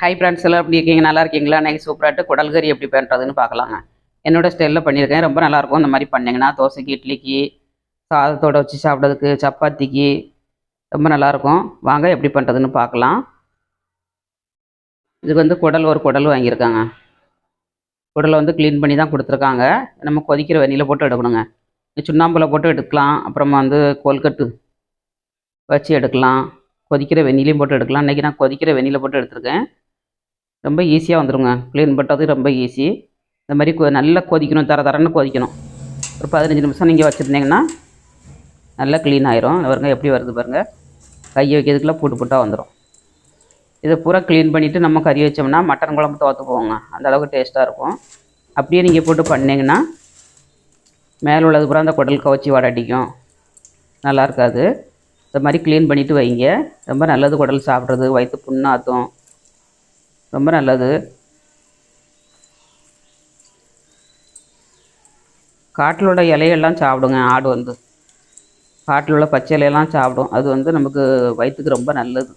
Hi friends எல்லாம் எப்படி இருக்கீங்க? நல்லா இருக்கீங்களா? அன்றைக்கி சூப்பராட்டு குடல் கறி எப்படி பண்ணுறதுன்னு பார்க்கலாங்க. என்னோட ஸ்டைலில் பண்ணியிருக்கேன். ரொம்ப நல்லாயிருக்கும் இந்த மாதிரி பண்ணிங்கன்னா. தோசைக்கு இட்லிக்கு சாதத்தோட வச்சு சாப்பிட்றதுக்கு சப்பாத்திக்கு ரொம்ப நல்லாயிருக்கும் வாங்க எப்படி பண்ணுறதுன்னு பார்க்கலாம். இதுக்கு வந்து குடல் ஒரு குடல் வாங்கியிருக்காங்க. குடலை வந்து க்ளீன் பண்ணி தான் கொடுத்துருக்காங்க. நம்ம கொதிக்கிற வெண்ணில போட்டு எடுக்கணுங்க. சுண்ணாம்பில் போட்டு எடுக்கலாம். அப்புறமா வந்து கொல்கட்டு வச்சு எடுக்கலாம். கொதிக்கிற வெந்நிலையும் போட்டு எடுக்கலாம். இன்றைக்கி நான் கொதிக்கிற வெந்நில போட்டு எடுத்திருக்கேன். ரொம்ப ஈஸியாக வந்துடுங்க க்ளீன் பண்ணுறது ரொம்ப ஈஸி இந்த மாதிரி கொ நல்லா கொதிக்கணும் தர தரன்னு கொதிக்கணும். ஒரு பதினஞ்சு நிமிஷம் நீங்கள் வச்சுருந்தீங்கன்னா நல்லா க்ளீன் ஆயிரும். பாருங்க எப்படி வருது பாருங்கள் கையை வைக்கிறதுக்குலாம் போட்டு போட்டால் வந்துடும் இதை பூரா க்ளீன் பண்ணிவிட்டு நம்ம கறி வச்சோம்னா மட்டன் குழம்பு தோற்று போவோங்க அந்தளவுக்கு டேஸ்ட்டாக இருக்கும். அப்படியே நீங்கள் போட்டு பண்ணிங்கன்னா மேலே உள்ளது பூரா அந்த குடல் கவச்சி வடடிக்கும் நல்லா இருக்காது. இந்த மாதிரி க்ளீன் பண்ணிவிட்டு வைங்க. ரொம்ப நல்லது குடல் சாப்பிட்றது வயிற்று புண்ணாத்தும். ரொம்ப நல்லது. காட்டிலோட இலையெல்லாம் சாப்பிடுங்க ஆடு வந்து. காட்டில் உள்ள பச்சை இலையெல்லாம் சாப்பிடும். அது வந்து நமக்கு வயிற்றுக்கு ரொம்ப நல்லது.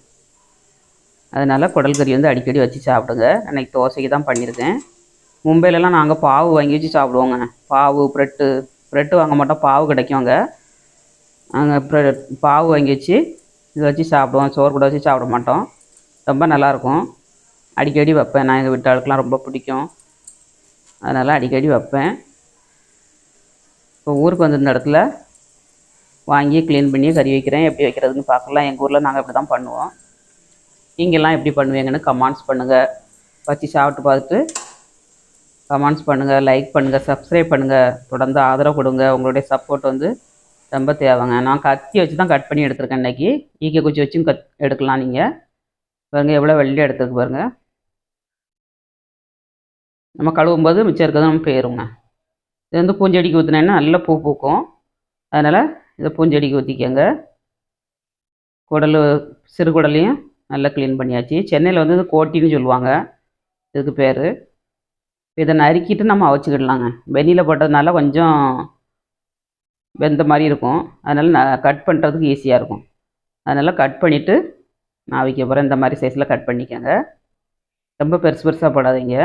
அதனால் குடல் கறி வந்து அடிக்கடி வச்சு சாப்பிடுங்க. அன்றைக்கி தோசைக்கு தான் பண்ணியிருக்கேன். மும்பையிலலாம் நாங்கள் பாவு வாங்கி வச்சு சாப்பிடுவோங்க. பாவு ப்ரெட்டு ப்ரெட்டு வாங்க மாட்டோம் பாவு கிடைக்கும் அங்கே அங்கே ப்ரெ பாவு வாங்கி வச்சு இதை வச்சு சாப்பிடுவோம். சோறு கூட வச்சு சாப்பிட மாட்டோம். ரொம்ப நல்லாயிருக்கும் அடிக்கடி வைப்பேன். நான் எங்கள் வீட்டாளுக்கெலாம் ரொம்ப பிடிக்கும். அதனால் அடிக்கடி வைப்பேன். இப்போ ஊருக்கு வந்திருந்த இடத்துல வாங்கி க்ளீன் பண்ணி கறி வைக்கிறேன். எப்படி வைக்கிறதுன்னு பார்க்கலாம். எங்கள் ஊரில் நாங்கள் இப்படி தான் பண்ணுவோம். நீங்கள்லாம் எப்படி பண்ணுவீங்கன்னு கமெண்ட்ஸ் பண்ணுங்கள் வச்சு சாப்பிட்டு பார்த்துட்டு கமெண்ட்ஸ் பண்ணுங்கள் லைக் பண்ணுங்கள் சப்ஸ்கிரைப் பண்ணுங்கள் தொடர்ந்து ஆதரவு கொடுங்க. உங்களுடைய சப்போர்ட் வந்து ரொம்ப தேவைங்க. நான் கத்தி வச்சு தான் கட் பண்ணி எடுத்திருக்கேன் இன்றைக்கி ஈக்க குச்சி வச்சும் கத் எடுக்கலாம் நீங்கள் பாருங்கள் எவ்வளோ வெள்ளி எடுத்துருக்கு பாருங்கள் நம்ம கழுவும் போது மிச்சம் இருக்கிறது நம்ம போயிருங்க இது வந்து பூஞ்செடிக்கு ஊற்றினேன்னா நல்ல பூ பூக்கும். அதனால் இதை பூஞ்செடிக்கு ஊற்றிக்கங்க குடல் சிறு குடலையும் நல்லா க்ளீன் பண்ணியாச்சு. சென்னையில் வந்து இது கோட்டின்னு சொல்லுவாங்க. இதுக்கு பேர். இதை நறுக்கிட்டு நம்ம அவிச்சிக்கிடலாங்க. வெண்ணியில் போட்டதுனால கொஞ்சம் வெந்த மாதிரி இருக்கும். அதனால் நான் கட் பண்ணுறதுக்கு ஈஸியாக இருக்கும். அதனால் கட் பண்ணிவிட்டு நான் வைக்க போகிறேன் இந்த மாதிரி சைஸில் கட் பண்ணிக்கோங்க. ரொம்ப பெருசு பெருசாக போடாதீங்க.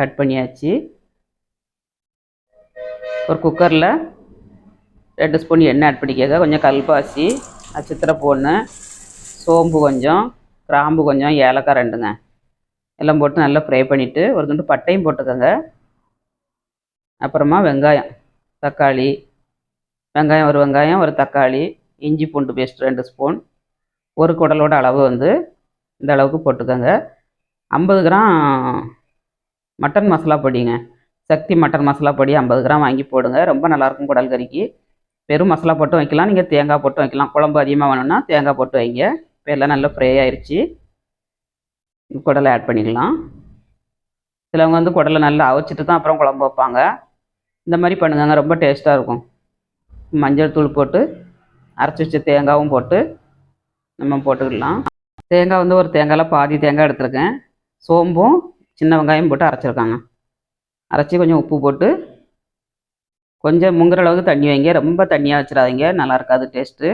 கட் பண்ணியாச்சு. ஒரு குக்கரில் ரெண்டு ஸ்பூன் எண்ணெய் ஆட் பண்ணிக்கோங்க கொஞ்சம் கல்பாசி நட்சத்திர பொண்ணு சோம்பு கொஞ்சம் கிராம்பு கொஞ்சம் ஏலக்காய் ரெண்டுங்க. எல்லாம் போட்டு நல்லா ஃப்ரை பண்ணிவிட்டு ஒரு துண்டு பட்டையும் போட்டுக்கோங்க. அப்புறமா வெங்காயம் தக்காளி வெங்காயம் ஒரு வெங்காயம் ஒரு தக்காளி இஞ்சி பூண்டு பேஸ்ட் ரெண்டு ஸ்பூன். ஒரு குடலோட அளவு வந்து இந்த அளவுக்கு போட்டுக்கோங்க. ஐம்பது கிராம் மட்டன் மசாலா பொடிங்க. சக்தி மட்டன் மசாலா பொடி ஐம்பது கிராம் வாங்கி போடுங்க. ரொம்ப நல்லாயிருக்கும் குடல் கறிக்கு. வெறும் மசாலா போட்டு வைக்கலாம். நீங்கள் தேங்காய் போட்டு வைக்கலாம். குழம்பு அதிகமாக வேணும்னா தேங்காய் போட்டு வைங்க. இப்போ எல்லாம் நல்லா ஃப்ரை ஆயிடுச்சு குடலை ஆட் பண்ணிக்கலாம். சிலவங்க வந்து குடலை நல்லா அவிச்சிட்டு தான் அப்புறம் குழம்பு வைப்பாங்க. இந்த மாதிரி பண்ணுங்க ரொம்ப டேஸ்ட்டாக இருக்கும். மஞ்சள் தூள் போட்டு அரைச்சி வச்ச தேங்காயும் போட்டு நம்ம போட்டுக்கலாம். தேங்காய் வந்து ஒரு தேங்காயில் பாதி தேங்காய் எடுத்துருக்கேன். சோம்பும் சின்ன வெங்காயம் போட்டு அரைச்சிருக்காங்க. அரைச்சி கொஞ்சம் உப்பு போட்டு கொஞ்சம் முங்குற அளவுக்கு தண்ணி வைங்க. ரொம்ப தண்ணியாக வச்சிடாதீங்க. நல்லா இருக்காது டேஸ்ட்டு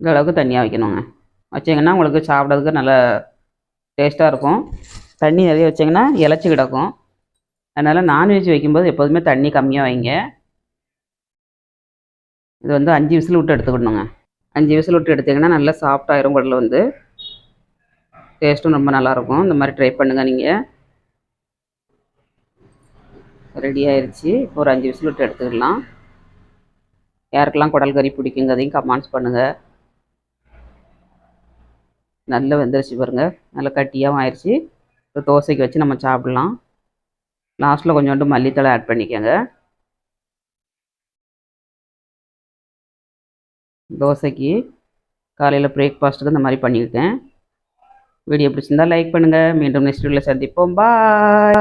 இந்த அளவுக்கு தண்ணியாக வைக்கணுங்க. வச்சிங்கன்னா உங்களுக்கு சாப்பிட்றதுக்கு நல்ல டேஸ்ட்டாக இருக்கும். தண்ணி நிறைய வச்சிங்கன்னா இலச்சி கிடக்கும். அதனால் நான்வெஜ் வைக்கும்போது எப்போதுமே தண்ணி கம்மியாக வைங்க. இது வந்து அஞ்சு விசில் விட்டு எடுத்துக்கணுங்க. அஞ்சு விசில் விட்டு எடுத்திங்கன்னா நல்லா சாஃப்டாயிரும் குடல் வந்து. டேஸ்ட்டும் ரொம்ப நல்லாயிருக்கும். இந்த மாதிரி ட்ரை பண்ணுங்கள் நீங்கள் ரெடி ஆயிடுச்சு ஒரு அஞ்சு விசில் விட்டு எடுத்துக்கலாம். யாருக்கெல்லாம் குடல் கறி பிடிக்குங்கிறதையும் கமெண்ட்ஸ் பண்ணுங்கள் நல்லா வெந்துருச்சு பாருங்கள் நல்லா கட்டியாகவும் ஆயிடுச்சு இப்போ தோசைக்கு வச்சு நம்ம சாப்பிட்லாம். லாஸ்ட்டில் கொஞ்சோண்டு மல்லித்தலை ஆட் பண்ணிக்கோங்க. தோசைக்கு காலையில் பிரேக்ஃபாஸ்ட்டுக்கு இந்த மாதிரி பண்ணியிருக்கேன். வீடியோ பிடிச்சிருந்தா லைக் பண்ணுங்கள் மீண்டும் நெக்ஸ்ட் வீடியோவில் சந்திப்போம். பாய்